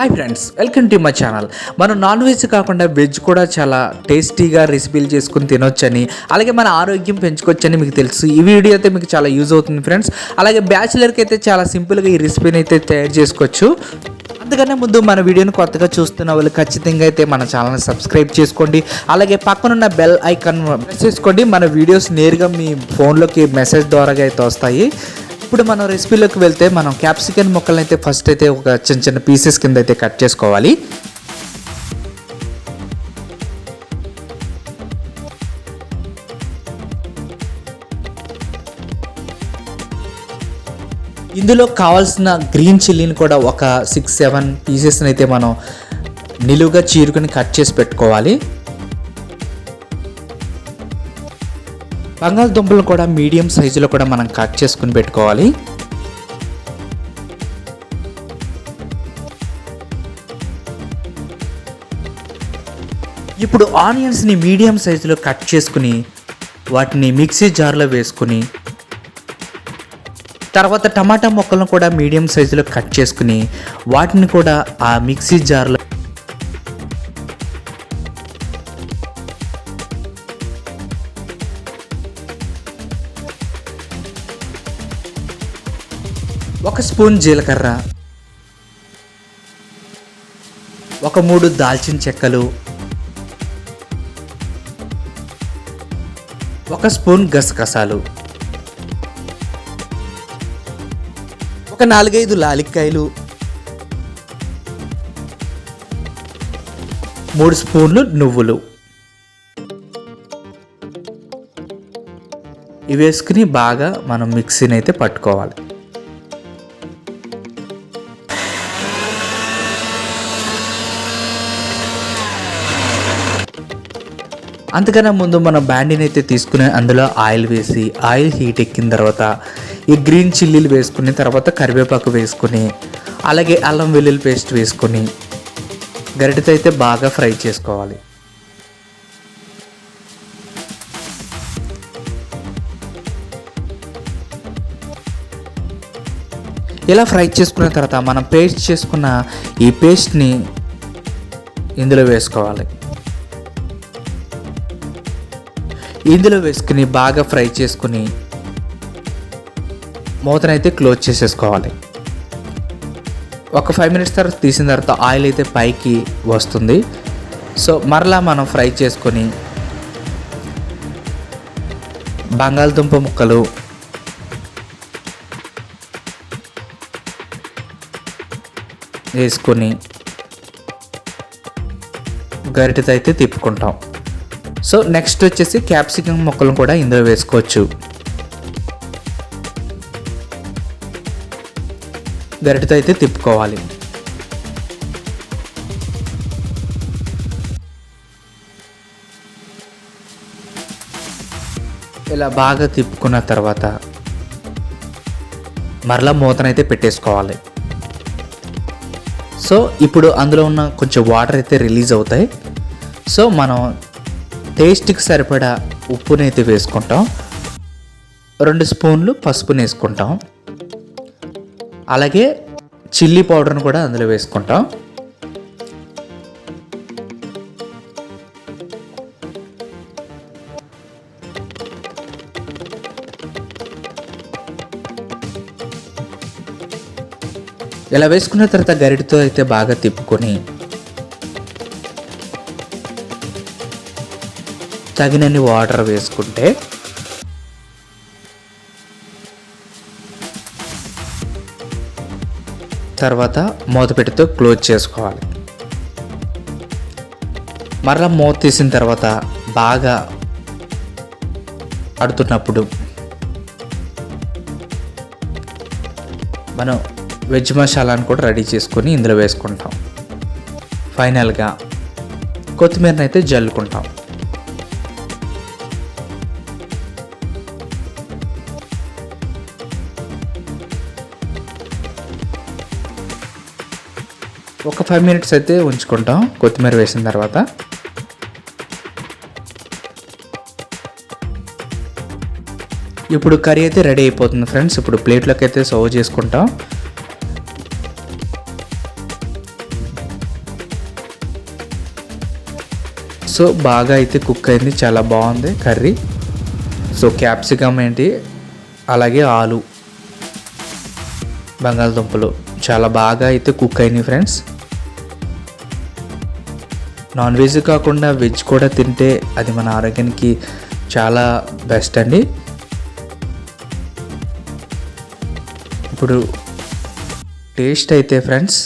Hi friends welcome to my channel మనం non veg కాకుండా veg కూడా చాలా టేస్టీగా రెసిపీలు చేసుకుని తినొచ్చని అలాగే మన ఆరోగ్యం పెంచుకోవచ్చని మీకు తెలుసు. ఈ వీడియో అయితే మీకు చాలా యూజ్ అవుతుంది ఫ్రెండ్స్ అలాగే బ్యాచిలర్కి అయితే చాలా సింపుల్గా ఈ రెసిపీని అయితే తయారు చేసుకోవచ్చు. అందుకనే ముందు మన వీడియోని కొత్తగా చూస్తున్న వాళ్ళు ఖచ్చితంగా అయితే మన ఛానల్ని సబ్స్క్రైబ్ చేసుకోండి. అలాగే పక్కనున్న బెల్ ఐకాన్ ప్రెస్ చేసుకోండి. మన వీడియోస్ నేరుగా మీ ఫోన్లోకి మెసేజ్ ద్వారా అయితే వస్తాయి. ఇప్పుడు మనం రెసిపీలోకి వెళ్తే మనం క్యాప్సికన్ మొక్కలను అయితే ఫస్ట్ అయితే ఒక చిన్న చిన్న పీసెస్ కింద అయితే కట్ చేసుకోవాలి. ఇందులో కావాల్సిన గ్రీన్ చిల్లీని కూడా ఒక సిక్స్ సెవెన్ పీసెస్ని అయితే మనం నిలువుగా చీరుకొని కట్ చేసి పెట్టుకోవాలి. బంగాళదుంపలు కూడా మీడియం సైజులో కూడా మనం కట్ చేసుకుని పెట్టుకోవాలి. ఇప్పుడు ఆనియన్స్ని మీడియం సైజులో కట్ చేసుకుని వాటిని మిక్సీ జార్లో వేసుకుని తర్వాత టమాటా ముక్కలను కూడా మీడియం సైజులో కట్ చేసుకుని వాటిని కూడా ఆ మిక్సీ జార్లో ఒక స్పూన్ జీలకర్ర ఒక మూడు దాల్చిన చెక్కలు ఒక స్పూన్ గసగసాలు ఒక నాలుగైదు లాలిక్కాయలు మూడు స్పూన్లు నువ్వులు. ఇవి వేసుకుని బాగా మనం మిక్సీని అయితే పట్టుకోవాలి. అంతకన్నా ముందు మనం బ్యాండీని అయితే తీసుకుని అందులో ఆయిల్ వేసి ఆయిల్ హీట్ ఎక్కిన తర్వాత ఈ గ్రీన్ చిల్లీలు వేసుకుని తర్వాత కరివేపాకు వేసుకుని అలాగే అల్లం వెల్లుల్లి పేస్ట్ వేసుకొని గరిటతో అయితే బాగా ఫ్రై చేసుకోవాలి. ఇలా ఫ్రై చేసుకున్న తర్వాత మనం పేస్ట్ చేసుకున్న ఈ పేస్ట్ని ఇందులో వేసుకోవాలి. ఇందులో వేసుకుని బాగా ఫ్రై చేసుకుని మూతనైతే క్లోజ్ చేసేసుకోవాలి. ఒక ఫైవ్ మినిట్స్ తర్వాత తీసిన తర్వాత ఆయిల్ అయితే పైకి వస్తుంది. సో మరలా మనం ఫ్రై చేసుకొని బంగాళదుంప ముక్కలు వేసుకొని గరిటెతో అయితే తిప్పుకుంటాం. సో నెక్స్ట్ వచ్చేసి క్యాప్సికమ్ మొక్కలను కూడా ఇందులో వేసుకోవచ్చు. గరిటతో అయితే తిప్పుకోవాలి. ఇలా బాగా తిప్పుకున్న తర్వాత మరలా మూతనైతే పెట్టేసుకోవాలి. సో ఇప్పుడు అందులో ఉన్న కొంచెం వాటర్ అయితే రిలీజ్ అవుతాయి. సో మనం టేస్ట్కి సరిపడా ఉప్పునైతే వేసుకుంటాం. రెండు స్పూన్లు పసుపుని వేసుకుంటాం అలాగే చిల్లీ పౌడర్ని కూడా అందులో వేసుకుంటాం. ఇలా వేసుకున్న తర్వాత గరిటతో అయితే బాగా తిప్పుకొని తగినన్ని వాటర్ వేసుకుంటే తర్వాత మూతపెట్టితో క్లోజ్ చేసుకోవాలి. మరలా మూత తీసిన తర్వాత బాగా అడుతున్నప్పుడు మనం వెజ్ మసాలాను కూడా రెడీ చేసుకొని ఇందులో వేసుకుంటాం. ఫైనల్గా కొత్తిమీరని అయితే జల్లుకుంటాం. ఒక ఫైవ్ మినిట్స్ అయితే ఉంచుకుంటాం. కొత్తిమీర వేసిన తర్వాత. ఇప్పుడు కర్రీ అయితే రెడీ అయిపోతుంది ఫ్రెండ్స్. ఇప్పుడు ప్లేట్లోకి అయితే సర్వ్ చేసుకుంటాం. సో బాగా అయితే కుక్ అయింది. చాలా బాగుంది కర్రీ. సో క్యాప్సికమ్ ఏంటి? అలాగే ఆలు. బంగాళదుంపలు. చాలా బాగా అయితే కుక్ అయినాయి ఫ్రెండ్స్ నాన్ వెజ్ కాకుండా వెజ్ కూడా తింటే అది మన ఆరోగ్యానికి చాలా బెస్ట్ అండి. ఇప్పుడు టేస్ట్ అయితే ఫ్రెండ్స్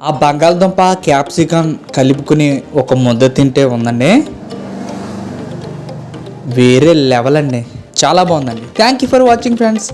ఆ బంగాళదుంప క్యాప్సికమ్ కలుపుకుని ఒక ముద్ద తింటే ఉందండి. వేరే లెవెల్ అండి. చాలా బాగుందండి. Thank you for watching friends